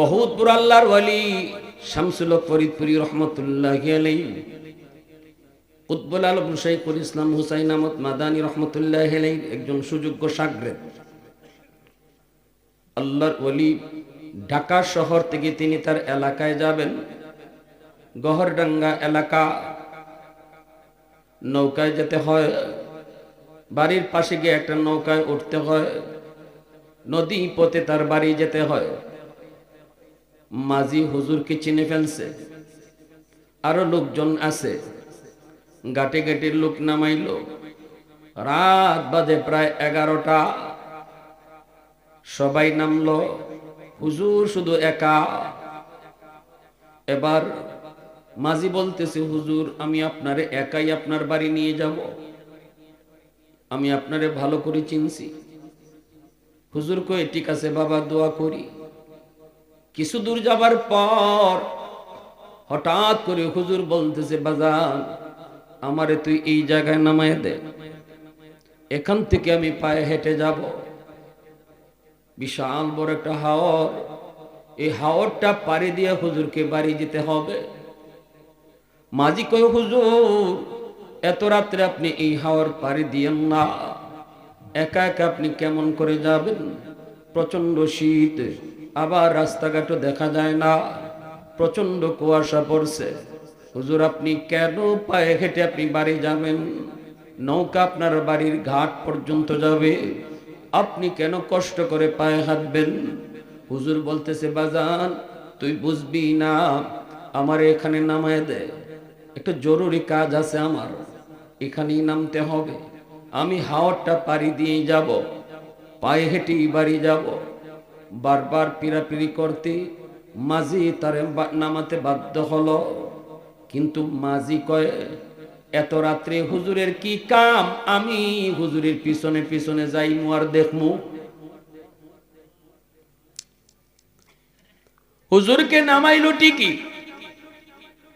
বহুতপুর আল্লাহর ওয়ালি, শামসুল ফরিদপুরি রহমতুল্লাহ আলাই কুতবুল আলম শাইকুল ইসলাম হুসাইন আহমদ মাদানী রহমতুল্লাহ আলাই একজন সুযোগ্য সাগরেদ আল্লাহর ওলি ঢাকা শহর থেকে তিনি তার এলাকায় যাবেন। গহরডাঙ্গা এলাকা, নৌকায় যেতে হয়। বাড়ির পাশে গিয়ে একটা নৌকায় উঠতে হয়। নদী পথে তার বাড়ি যেতে হয়। মাঝি হুজুরকে চিনে ফেলছে। আরও লোকজন আছে। গাটে গাটে লোক নামাইল। রাত বাজে প্রায় এগারোটা। সবাই নামল। হুজুর শুধু একা। এবার মাঝি বলতেছে, হুজুর, আমি আপনারে একাই আপনার বাড়ি নিয়ে যাব। আমি আপনারে ভালো করে চিনছি। হুজুর কয়ে, ঠিক আছে বাবা, দোয়া করি। কিছু দূর যাবার পর হঠাৎ করে হুজুর বলতেছে, বাজান, আমারে তুই এই জায়গায় নামায় দে। এখান থেকে আমি পায়ে হেঁটে যাব। বিশাল বড় একটা হাওর। এই হাওরটা পাড়ি দিয়ে হুজুরকে বাড়ি যেতে হবে। মাঝি কয়, হুজুর, এত রাত্রে আপনি এই হাওয়ার পাড়ি দিয়েন না। একা একা আপনি কেমন করে যাবেন? প্রচণ্ড শীত। আবার রাস্তাঘাটও দেখা যায় না। প্রচণ্ড কুয়াশা পড়ছে। হুজুর, আপনি কেন পায়ে হেঁটে আপনি বাড়ি যাবেন? নৌকা আপনার বাড়ির ঘাট পর্যন্ত যাবে। আপনি কেন কষ্ট করে পায়ে হাঁটবেন? হুজুর বলতেছে, বাজান, তুই বুঝবি না, আমার এখানে নামায় দে। একটা জরুরি কাজ আছে আমার। এখানেই নামতে হবে। আমি হাওয়ারটা পাড়ি দিয়ে যাব। পায়ে হেঁটেই বাড়ি যাব। বারবার পিরাপিরি করতে মাঝি তারে নামাতে বাধ্য হলো। কিন্তু মাঝি কয়, এত রাত্রে হুজুরের কি কাম? আমি হুজুরের পিছনে পিছনে যাইমু আর দেখমু। হুজুরকে নামাইলো ঠিকই।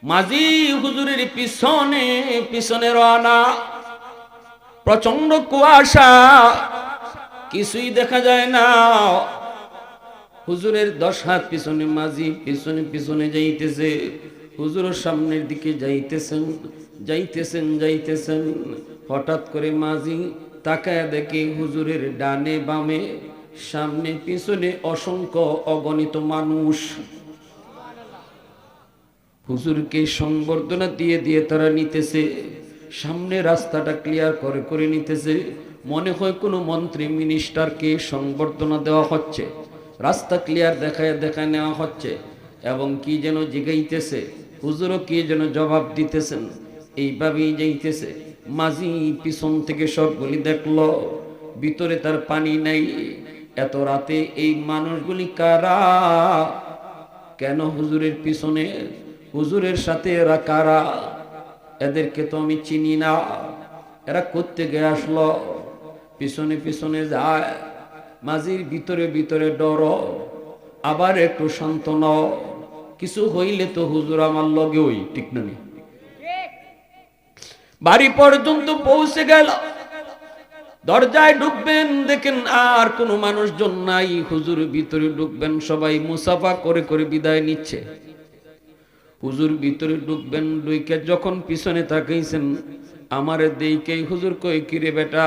মাঝি হুজুরের পিছনে পিছনে রানা প্রচণ্ড কুয়াশা, কিছুই দেখা যায় না। হুজুরের দশ হাত পিছনে মাঝি পিছনে পিছনে যাইতেছে। হুজুরের সামনের দিকে যাইতেছেন যাইতেছেন যাইতেছেন। হঠাৎ করে মাঝি তাকায় দেখে হুজুরের ডানে বামে, সামনে পিছনে অসংখ্য অগণিত মানুষ। হুজুরকে সংবর্ধনা দিয়ে দিয়ে তারা নিতেছে। সামনে রাস্তাটা ক্লিয়ার করে করে নিতেছে। মনে হয় কোনো মন্ত্রী মিনিস্টারকে সংবর্ধনা দেওয়া হচ্ছে। রাস্তা ক্লিয়ার দেখায় দেখায় নেওয়া হচ্ছে। এবং কি যেন জিগাইতেছে, হুজুরও কি যেন জবাব দিতেছেন। এইভাবেই যাইতেছে। মাঝি পিছন থেকে সবগুলি দেখল, ভিতরে তার পানি নাই। এত রাতে এই মানুষগুলি কারা? কেন হুজুরের পিছনে? হুজুরের সাথে এরা কারা? এদেরকে তো আমি চিনি না। এরা করতে গিয়ে আসলো? পিছনে পিছনে যায়। মাঝির ভিতরে ভিতরে ডর। আবার একটু শান্ত নাও কিছু হইলে তো হুজুর আমার লগে ওই, ঠিক না বাড়ি পর্যন্ত পৌঁছে গেল। দরজায় ঢুকবেন, দেখেন আর কোনো মানুষজন নাই। হুজুর ভিতরে ঢুকবেন, সবাই মুসাফা করে করে বিদায় নিচ্ছে। হুজুর ভিতরে ঢুকবেন ডুইকে যখন পিছনে তাকাইছেন, আমার দেইকে, হুজুর কই কিরে বেটা?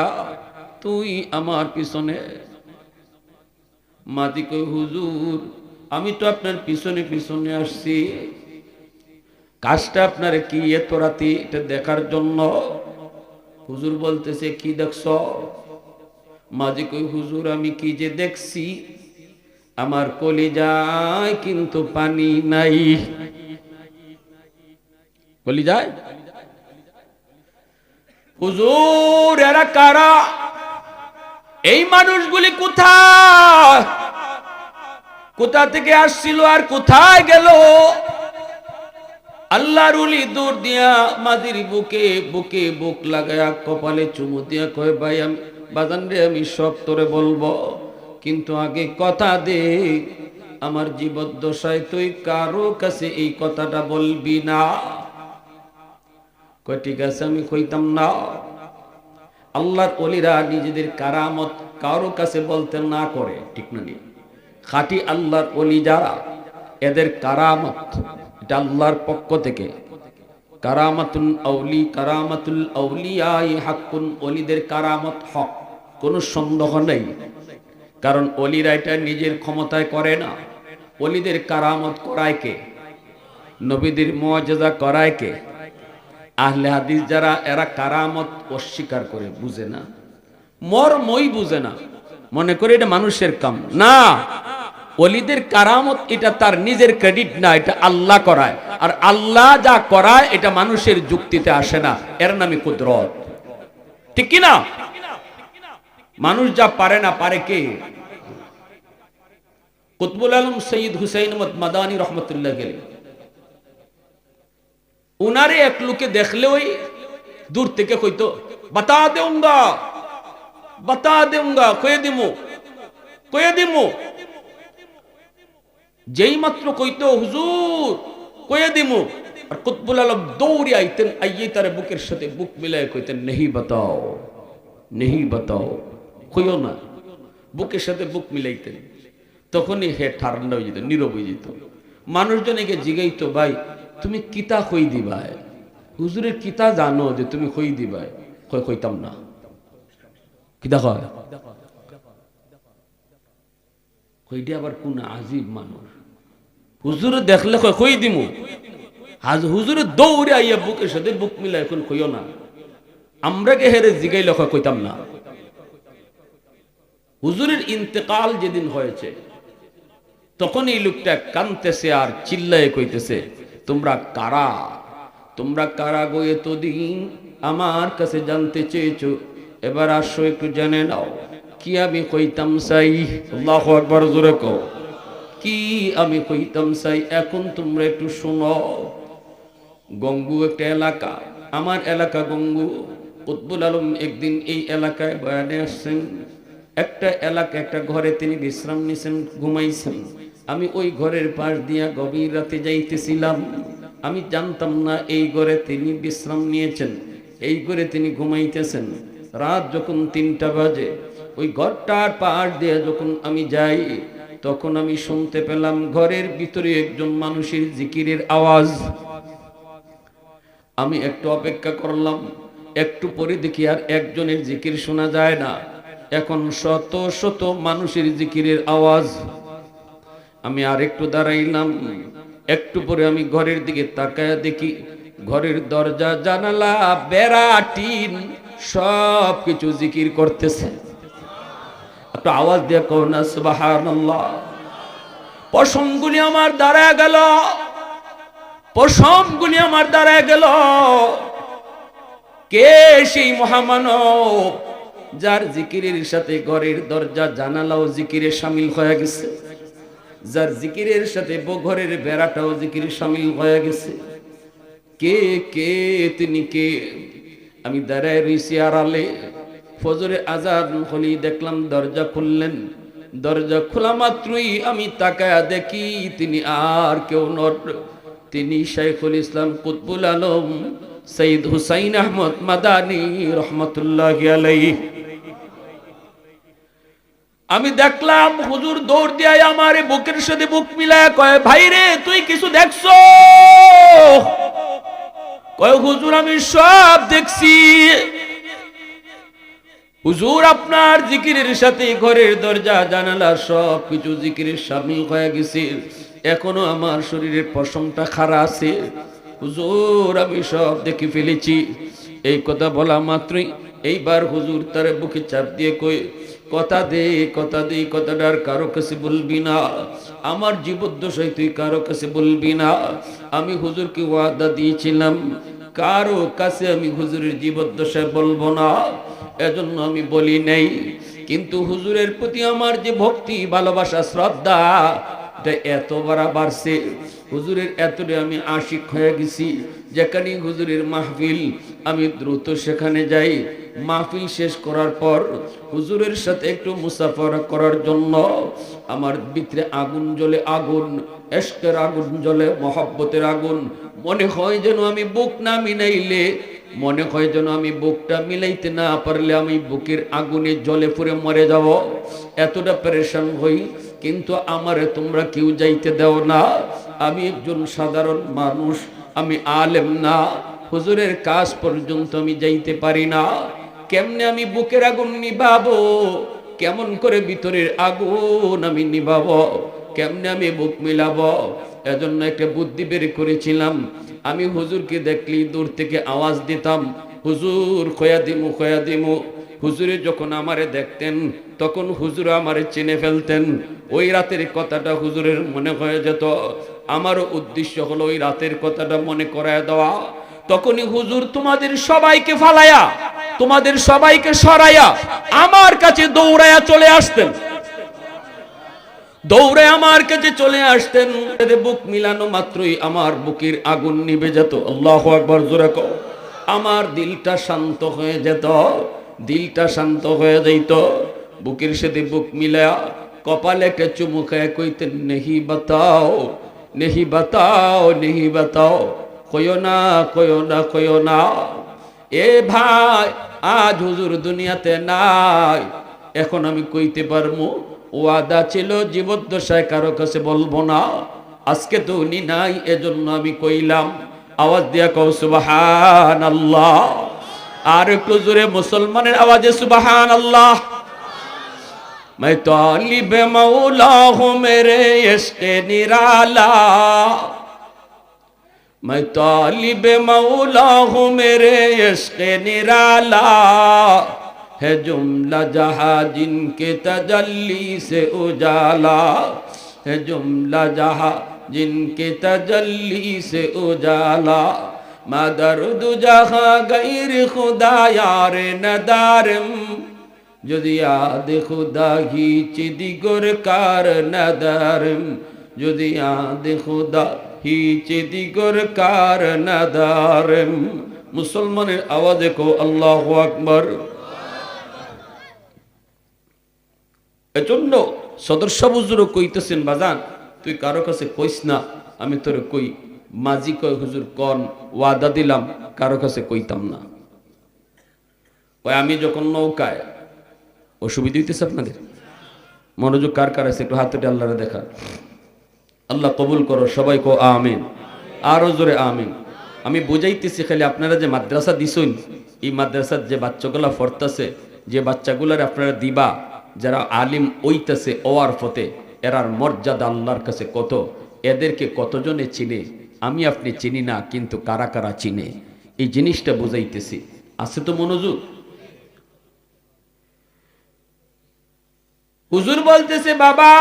তুই আমার পিছনে মাতি কই হুজুর, আমি তো আপনার পিছনে পিছনে আসছি। কাজটা আপনার কি এত রাতে এটা দেখার জন্য? হুজুর বলতেছে, কি দেখছ? মাঝি কই হুজুর, আমি কি যে দেখছি, আমার কলি যায় কিন্তু পানি নাই। বলি যায় হুজুর, এরা কারা? এই মানুষগুলি কোথায়? কোথা থেকে আসছিল আর কোথায় গেল? আল্লাহর উলি দূর দিয়া মাদির বুকে বুকে বুক লাগায়া কপালে চুমু দিয়া কয়, ভাই, আমি বাজান রে, আমি সব তোরে বলব। কিন্তু আগে কথা দে, আমার জীবদ্দশায় তুই কারও কাছে এই কথাটা বলবি না। কয়, ঠিক আছে, আমি কইতাম না। আল্লাহর অলিরা নিজেদের কারামত কারও কাছে বলতে না করে, ঠিক না খাটি আল্লাহর অলি যারা, এদের কারামত, এটা আল্লাহর পক্ষ থেকে। কারামাতুল আউলি, কারামাতুল আউলিয়াই হাক্কুন অলিদের কারামত হক, কোনো সন্দেহ নেই। কারণ অলিরা এটা নিজের ক্ষমতায় করে না। অলিদের কারামত করায় কে? নবীদের মর্যাদা করায় কে? আহলে হাদিস যারা, এরা কারামত অস্বীকার করে, বুঝে না। মর্মই বুঝে না। মনে করে এটা মানুষের কাম। না অলিদের কারামত এটা তার নিজের ক্রেডিট না, এটা আল্লাহ করায়। আর আল্লাহ যা করায়, এটা মানুষের যুক্তিতে আসে না। এর নামে কুদরত। ঠিক কি না? মানুষ যা পারে না, পারে কে? কুতবুল আলম সঈদ হুসাইন মাদানী রহমতুল্লাহ গেলে উনারে এক লোকে দেখলে ওই দূর থেকে কইতো, বাতা দেউঙ্গা বাতা দেউঙ্গা, কয়ে দিমু কয়ে দিমু। যেই মাত্র কইতো, হুজুর, কয়ে দিমু। আর কুতবুল আলম দৌড়ে আইতেন আইয়ে তার বুকের সাথে বুক মিলায় কইতেন, নেহি বাতাও নেহি বাতাও, কইও না। বুকের সাথে বুক মিলাইতেন। তখনই হে ঠান্ডা হয়ে যেত, নীরব হয়ে যেত। মানুষজন একে জিগাইতো, ভাই তুমি কিতা কই দিবাই? হুজুরের কিতা জানো যে তুমি কই দিবাই? কই কইতাম না। কিতা কয়? কইটি আবার কোন আজিব মানুষ? হুজুর দেখলে কয়, কই দিমু? আজ হুজুরে দৌড়ে আইয়া বুকের সাথে বুক মিলা এখন কইও না। আমরা কে হেরে জিগাইলে কয়, কইতাম না। হুজুরের ইন্তেকাল যেদিন হয়েছে তখন এই লোকটা কানতেছে আর চিল্লায় কইতেছে তোমরা কারা? তোমরা কারা গো এতদিন? আমার কাছে জানতে চেয়েছো। এবার আসো একটু জেনে নাও। কি আমি কইতাম চাই আল্লাহ একবার জোরে কো কি আমি কইতাম চাই এখন তোমরা একটু শোনো। গঙ্গু একটা এলাকা। আমার এলাকা গঙ্গু। কুতবুল আলম একদিন এই এলাকায় বয়ানে আসছেন। একটা এলাকা একটা ঘরে তিনি বিশ্রাম নিছেন, ঘুমাইছেন। আমি ওই ঘরের পাশ দিয়া গভীর রাতে যাইতেছিলাম। আমি জানতাম না এই ঘরে তিনি বিশ্রাম নিয়েছেন, এই ঘরে তিনি ঘুমাইতেছেন। রাত যখন তিনটা বাজে, ওই ঘরটার পাশ দিয়ে যখন আমি যাই, তখন আমি শুনতে পেলাম ঘরের ভিতরে একজন মানুষের জিকিরের আওয়াজ। আমি একটু অপেক্ষা করলাম, একটু পরে দেখি আর একজনের জিকির শোনা যায় না। এখন শত শত মানুষের জিকিরের আওয়াজ। আমি আর একটু দাঁড়াইলাম, একটু পরে আমি ঘরের দিকে তাকায় দেখি, ঘরের দরজা, জানালা, বেড়া, টিন, সব কিছু জিকির করতেছে। একটু আওয়াজ দিয়ে করোনা সুবহানাল্লাহ। পশমগুলি আমার দাঁড়ায় গেল, পশমগুলি আমার দাঁড়ায় গেল। কে সেই মহামানব যার জিকিরের সাথে ঘরের দরজা, জানালাও জিকিরে সামিল হয়ে গেছে? যার জিকিরের সাথে ঘরের বেড়াটাও জিকির সামিল হয়ে গেছে। কে কে, তিনি কে? আমি দাঁড়ায় রইছি আড়ালে। ফজরে আজাদ হলি দেখলাম দরজা খুললেন। দরজা খোলা মাত্রই আমি তাকায়া দেখি তিনি আর কেউ নট তিনি শাইখুল ইসলাম কুতবুল আলম সঈদ হুসাইন আহমদ মাদানী রহমতুল্লাহ আলাই আমি দেখলাম হুজুর দৌড় দিয়ে আমার বুকের সাথে বুক মিলায় কয়, ভাই রে, তুই কিছু দেখছ? কয়, হুজুর, আমি সব দেখছি। হুজুর, আপনার জিকিরের সাথে ঘরের দরজা, জানালা সব কিছু জিকিরের সামিল হয়ে গেছে। এখনও আমার শরীরের পশমটা খারা আছে। হুজুর, আমি সব দেখে ফেলেছি। এই কথা বলা মাত্রই এইবার হুজুর তার বুকে চাপ দিয়ে কই কথা দে কথা দে কথাটা আর কারও কাছে বলবি না। আমার জীবদ্দশায় তুই কারও কাছে বলবি না। আমি হুজুরকে ওয়াদা দিয়েছিলাম, কারও কাছে আমি হুজুরের জীবদ্দশায় বলব না। এজন্য আমি বলি নাই। কিন্তু হুজুরের প্রতি আমার যে ভক্তি, ভালোবাসা, শ্রদ্ধা এত বাড়া বাড়ছে। হুজুরের এতটা আমি আশিক হয়ে গেছি যেখানে হুজুরের মাহফিল, আমি দ্রুত সেখানে যাই। মাহফিল শেষ করার পর হুজুরের সাথে একটু মুসাফারা করার জন্য আমার ভিতরে আগুন জ্বলে আগুন এশকের আগুন জ্বলে, মহব্বতের আগুন। মনে হয় যেন আমি বুক না মিলাইলে, মনে হয় যেন আমি বুকটা মিলাইতে না পারলে আমি বুকের আগুনে জলে পুড়ে মরে যাব। এতটা পরেশান হই কিন্তু আমারে তোমরা কেউ যাইতে দাও না। আমি একজন সাধারণ মানুষ, আমি আলেম না। হুজুরের কাজ পর্যন্ত আমি যাইতে পারি না। কেমনে আমি বুকের আগুন নিবাবো কেমন করে ভিতরের আগুন আমি নিবাব কেমনে আমি বুক মিলাব? এজন্য একটা বুদ্ধি বের করেছিলাম। আমি হুজুরকে দেখলি দূর থেকে আওয়াজ দিতাম হুজুর খোয়া দিমু, খয়া দিমু। হুজুরে যখন আমারে দেখতেন, তখন হুজুর আমারে চিনে ফেলতেন। ওই রাতের কথাটা হুজুরের মনে হয়ে যেত। আমারও উদ্দেশ্য হলো ওই রাতের কথাটা মনে করায় দেওয়া। তখনই হুজুর, তোমাদের সবাইকে ফালায়া, তোমাদের সবাইকে সরাইয়া আমার কাছে দৌড়াইয়া চলে আসতেন। দৌড়ে আমার কাছে চলে আসতেন। বুক মিলানো মাত্রই আমার বুকের আগুন নিভে যেত। আল্লাহ আকবর, জোরে। আমার দিলটা শান্ত হয়ে যেত, দিলটা শান্ত হয়ে যাইত। বুকের সাথে বুক মিলা কপালে একটা চুমু খায় কইতেন, নেহি বাতাও নেহি বাতাও নেহি বাতাও কয়ো না কয়ো না কয়ো না। এ ভাই, আজ হুজুর দুনিয়াতে নাই, এখন আমি কইতে পারব ওয়াদা ছিল জীবদ্দশায় কারও কাছে বলব না, আজকে তো উনি নাই, এজন্য আমি কইলাম। আওয়াজ দিয়া কও সুবাহান আল্লাহ আর একটু জোরে মুসলমানের আওয়াজে সুবাহান আল্লাহ میں طالب مولا ہوں میرے عشق نرالا میں طالب مولا ہوں میرے عشق نرالا ہے جملہ جہاں جن کے تجلی سے اجالا ہے جملہ جہاں जिनके तजल्ली से उजाला मदर्द जहाँ गैर खुदा यार नदारम যদি আদে খুদা হিচে দিগর কার নাদারম যদি আদে খুদা হিচে দিগর কার নাদারম মুসলমানের আওয়াজে কো আল্লাহ আকবর এজন্য সদস্য বুজুরও কইতেছেন বাজান তুই কারও কাছে কইস না, আমি তোরে কই মাঝি কয়, হুজুর, কন, ওয়াদা দিলাম, কারও কাছে কইতাম না। ওই আমি যখন নৌকায়, অসুবিধা হইতেছে আপনাদের? মনোযোগ কার কার আছে, একটু হাতে আল্লাহরে দেখা। আল্লাহ কবুল করো, সবাই কো আমিন। আরও জোরে আমিন। আমি বুঝাইতেছি খালি আপনারা যে মাদ্রাসা দিছুন এই মাদ্রাসার যে বাচ্চাগুলা ফরতাছে, যে বাচ্চাগুলার আপনারা দিবা, যারা আলিম ওইতাছে ওয়ার ফতে এরার মর্যাদা আল্লাহর কাছে কত? এদেরকে কতজনে চিনে? আমি আপনি চিনি না, কিন্তু কারা কারা চিনে? এই জিনিসটা বুঝাইতেছি। আছে তো মনোযোগ? হুজুর বলতেছে, বাবা,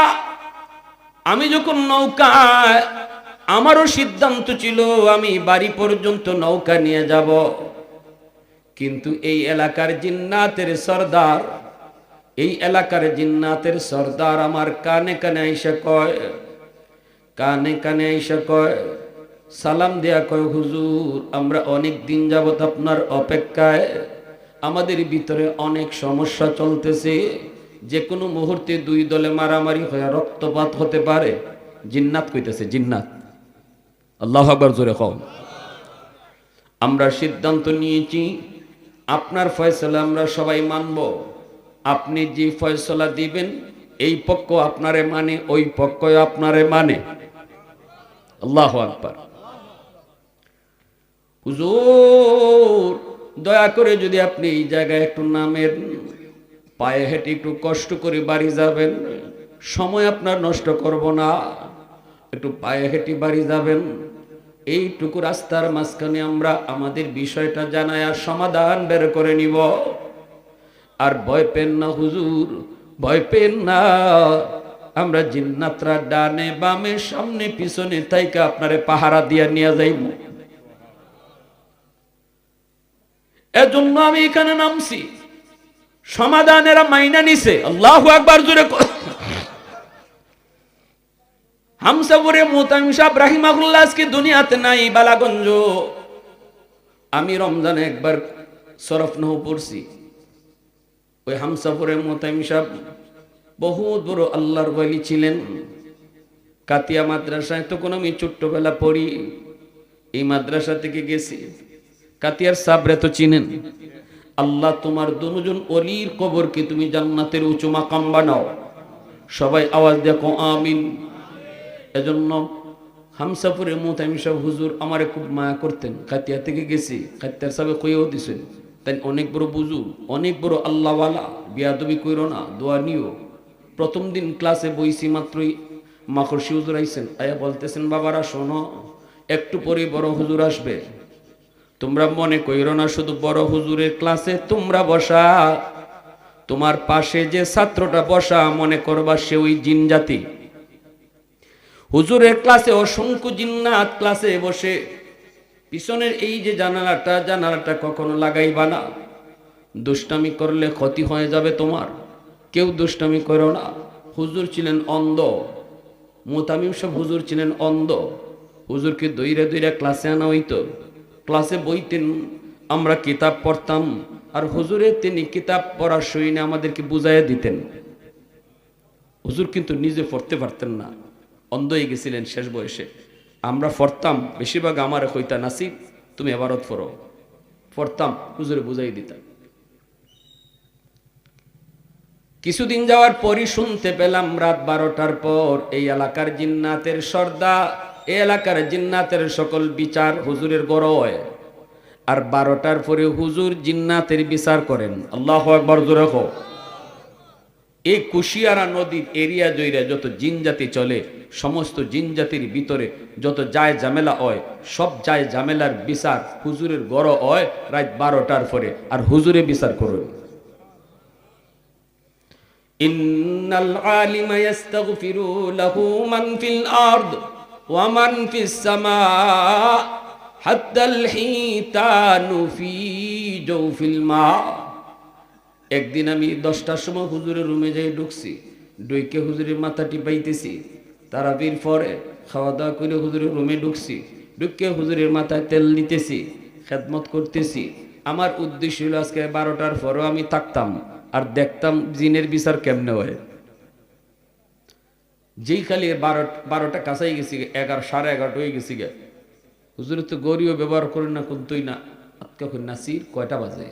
আমি যখন নৌকায়, আমারও সিদ্ধান্ত ছিল আমি বাড়ি পর্যন্ত নৌকা নিয়ে যাব। কিন্তু এই এলাকার জিন্নাতের সর্দার এই এলাকার জিন্নাতের সর্দার আমার কানে কানে আইসা কয়, কানে কানে আইসা কয়, সালাম দেয়া কয়, হুজুর, আমরা অনেক দিন যাবত আপনার অপেক্ষায়। আমাদের ভিতরে অনেক সমস্যা চলতেছে। যে কোনো মুহূর্তে দুই দলে মারামারি হয়ে রক্তপাত হতে পারে। জিন্নাত কইতেছে, জিন্নাত। আল্লাহ আকবর জোরে কম আমরা সিদ্ধান্ত নিয়েছি, আপনার ফয়সলা আমরা সবাই মানব। আপনি যে ফয়সলা দিবেন, এই পক্ষ আপনারে মানে ওই পক্ষ আপনারে মানে। আল্লাহ আকবার। হুজুর, দয়া করে যদি আপনি এই জায়গায় একটু নামের পায়ে হেঁটে একটু কষ্ট করে বাড়ি যাবেন, সময় আপনার নষ্ট করব না। একটু পায়ে হেঁটে বাড়ি যাবেন, এইটুকু রাস্তার মাঝখানে আমরা আমাদের বিষয়টা জানায় আর সমাধান বের করে নিব। আর ভয় পেন না হুজুর, ভয় পেন না। আমরা জিন্নাতরা ডানে বামে, সামনে, পিছনে, তাইকে আপনারে পাহারা দিয়া নিয়ে যাইব এজন্য আমি এখানে নামছি। সমাধান এরা মাইনা নিছে। আল্লাহ আকবার জুড়ে হামসাবুরে মোতামিম সাহেব রাহিমাহুল্লাহ আজকে দুনিয়াতে নাই, বালাগঞ্জ। আমি রমজানে একবার সরফ নহু পড়ছি। ওই হামসাপুরে মোতামিম সাহেব বহুত বড় আল্লাহর বলি ছিলেন। কাতিয়া মাদ্রাসায় তখন আমি ছোট্টবেলা পড়ি, এই মাদ্রাসা থেকে গেছি। কাতিয়ার সাবরে তো চিনেন। আল্লাহ তোমার দুজন অলির কবরকে তুমি জান্নাতের উঁচু মাকাম বানাও। সবাই আওয়াজ দেখো, আমিন। এজন্য হামসাপুরের মোতাইম সাহেব হুজুর আমারে খুব মায়া করতেন। কাতিয়া থেকে গেছি, কাতিয়ার সাহেব কইও দিছেন। তাই অনেক বড় বুজু, অনেক বড় আল্লাহওয়ালা, বিয়াদবি কইরো না, দোয়া নিও। প্রথম দিন ক্লাসে বইছি মাত্রই মাকড়সি হুজুর আইছেন, আয়া বলতেছেন, বাবারা, শোনো, একটু পরে বড় হুজুর আসবে। তোমরা মনে কইরো না, শুধু বড় হুজুরের ক্লাসে তোমরা বসা। তোমার পাশে যে ছাত্রটা বসা, মনে করবা সে ওই জিন জাতি। হুজুরের ক্লাসে অসংখ্য জিন্নাত ক্লাসে বসে। পিছনের এই যে জানালাটা জানালাটা কখনো লাগাইবা না। দুষ্টামি করলে ক্ষতি হয়ে যাবে তোমার। কেউ দুষ্টামি করো না। হুজুর ছিলেন অন্ধ। মোতামিম সব হুজুর ছিলেন অন্ধ। হুজুরকে দইরা দইরা ক্লাসে আনা হইতো। ক্লাসে বইতেন আমরা কিতাব পড়তাম। আর হুজুরে তিনি কিতাব পড়ার সইনে আমাদেরকে বুঝাইয়া দিতেন। হুজুর কিন্তু নিজে পড়তে পারতেন না। অন্ধ হয়ে গেছিলেন শেষ বয়সে। আমরা পড়তাম বেশিরভাগ আমার কইতা, নাসিব, তুমি এবারত পড়ো পড়তাম হুজুরে বুঝাই দিতাম। কিছুদিন যাওয়ার পরই শুনতে পেলাম, রাত বারোটার পর এই এলাকার জিন্নাতের সর্দা, এই এলাকার জিন্নাতের সকল বিচার হুজুরের গড়য় আর বারোটার পরে হুজুর জিন্নাতের বিচার করেন। আল্লাহ একবার জোরে হোক এই কুশিয়ারা নদীর এরিয়া জইরা যত জিন জাতি চলে, সমস্ত জিন জাতির ভিতরে যত যায় ঝামেলা হয়, সব যায় ঝামেলার বিচার হুজুরের গড় হয় রাত বারোটার পরে। আর হুজুরে বিচার সামা। হাত্তাল হিতানু ফি জawfil মা। একদিন আমি দশটার সময় হুজুরের রুমে যাই ঢুকছি ডুইকে হুজুরের মাথা টিপাইতেছি। তারাবির পরে খাওয়া দাওয়া করে হুজুরের রুমে ঢুকছি ঢুকে হুজুরের মাথায় তেল দিতেছি খেদমত করতেছি। আমার উদ্দেশ্য হলো আজকে বারোটার পরেও আমি থাকতাম আর দেখতাম জিনের বিচার কেমনে হয়। যেই খালি বারো, বারোটা কাছাই গেছি, এগারো, সাড়ে এগারোটা হয়ে গেছি গে। হুজুরের তো গরিও ব্যবহার করি না কোনতই না। কই নাসির কয়টা বাজে?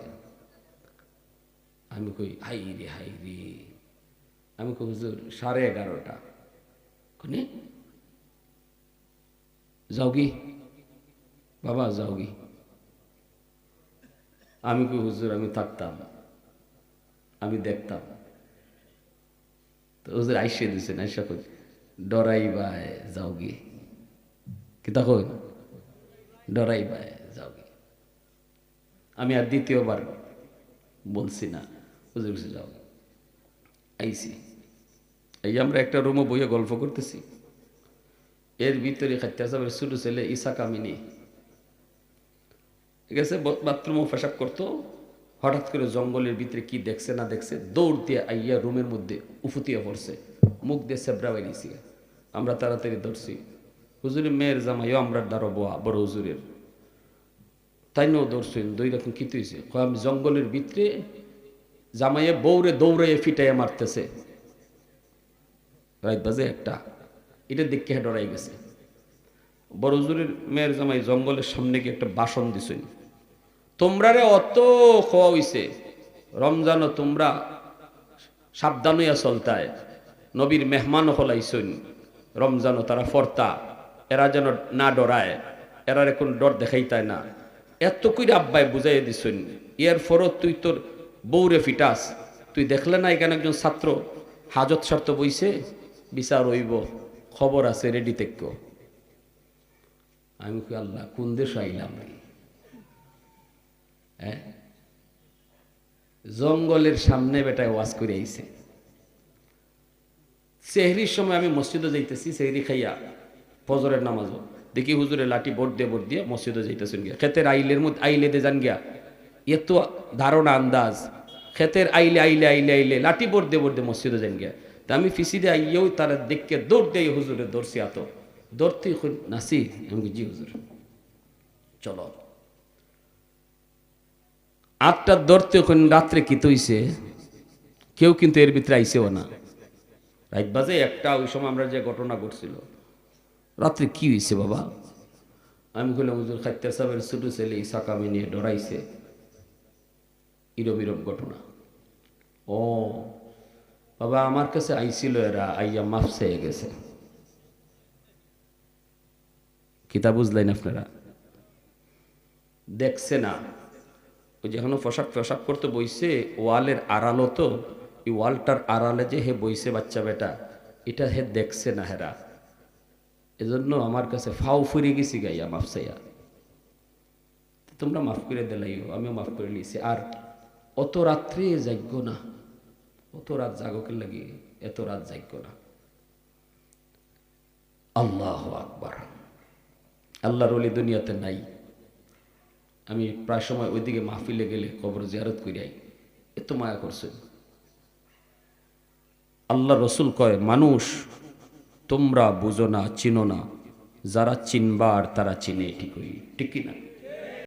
আমি কই, হাই রে হাই রে। আমি কই হুজুর সাড়ে এগারোটা। কোনে? যাওগি, বাবা, যাওগি। আমি কই, হুজুর, আমি থাকতাম, আমি দেখতাম। তো হুজুর আইসে দিছেন আইসা কই ডরাই বাই যাওগি। কি তা কই? ডরাই বাই যাওগি। আমি আর দ্বিতীয়বার বলছি না। হুজুর যাও। আইসি এই আমরা একটা রুমে বইয়ে গল্প করতেছি। এর ভিতরে খাদ্য সাহেবের ছোট ছেলে ইসা কামিনী। ঠিক আছে বাথরুমও পেশাব করতো। হঠাৎ করে জঙ্গলের ভিতরে কি দেখছে না দেখছে, দৌড় দিয়ে আইয়া রুমের মধ্যে উফুতিয়া পড়ছে। মুখ দিয়ে সেবরা বাইরেছি আমরা তাড়াতাড়ি ধরছি হুজুরের মেয়ের জামাইও আমরা দ্বারা বোয়া বড় হুজুরের। তাই নাও ধরছেন দুই রকম কি কয়, আমি জঙ্গলের ভিতরে জামাইয়ে বৌরে দৌড়াইয়ে ফিটাইয়ে মারতেছে। রাইত বাজে একটা। এটা দেখে ডরাই গেছে। বড় হুজুরের মেয়ের জামাই জঙ্গলের সামনে গিয়ে একটা বাসন দিছেন। তোমরা রে অত খাওয়া হইছে রমজানও তোমরা সাবধান হইয়া চলতায় নবীর মেহমান হলাইছেন রমজানও তারা ফর্তা। এরা যেন না ডরায়। এরা এখন ডর দেখাইতায় না। এত কইরা আব্বাই বুঝাই দিছেন এর ফরত তুই তোর বৌরে ফিটাস। তুই দেখলে না এখানে একজন ছাত্র? হাজত শর্ত বইছে, বিচার হইব, খবর আছে রেডি তেক্য আমি কই, আল্লাহ, কোন দেশ আইলাম হ্যাঁ? জঙ্গলের সামনে বেটায় ওয়াজ করে আইছে। সেহরির সময় আমি মসজিদে যাইতেছি, সেহরি খাইয়া ফজরের নামাজও দেখি হুজুরে লাঠি বোট দিয়ে বোট দিয়ে মসজিদে যাইতেছেন গিয়া। ক্ষেতের আইলের মধ্যে আইলে দে যান গিয়া। এত ধারণা আন্দাজ। ক্ষেতের আইলে আইলে আইলে আইলে লাঠি বোট দিয়ে মসজিদে যান গিয়া। তা আমি ফিসিদে আইয়েও তারা দেখকে দৌড় দিয়ে হুজুরে দৌড়ছি এত। দৌড়তে নাসি আমি জি হুজুর, চলো। আটটা দৌড়তে ওখানে রাত্রে কি তৈছে? কেউ কিন্তু এর ভিতরে আইসেও না। রাত বাজে একটা, ওই সময় আমরা যে ঘটনা ঘটছিল। রাত্রে কি হয়েছে বাবা? আমি বললাম হুজুর খাদ্যা সাহেবের ছোট ছেলে ইসাকামি নিয়ে ডরাইছে। ইরম ইরম ঘটনা। ও, বাবা, আমার কাছে আইছিল এরা, আইয়া মাফ চেয়ে গেছে। কিতা বুঝলেন আপনারা? দেখছে না। ওই যেখানে পোশাক পোশাক করতে বইছে, ওয়ালের আড়ালো তো, এই ওয়ালটার আড়ালে যে হে বইছে বাচ্চা বেটা, এটা হে দেখছে না হেরা। এজন্য আমার কাছে ফাও ফুরে গেছি গাইয়া মাফ চাইয়া তোমরা মাফ করে দিলাইও, আমিও মাফ করে নিয়েছি আর অত রাত্রে যাগ্য না। অত রাত জাগকের লাগে এত রাত যাগ্য না। আল্লাহ আকবার। আল্লাহর অলি দুনিয়াতে নাই। আমি প্রায় সময় ওইদিকে মাহফিলে গেলে কবর জিয়ারত করিয়াই এত মায়া করছেন। আল্লাহ রসুল কয়, মানুষ, তোমরা বুঝো না, চিনো না। যারা চিনবার তারা চিনে ঠিকই ঠিক না।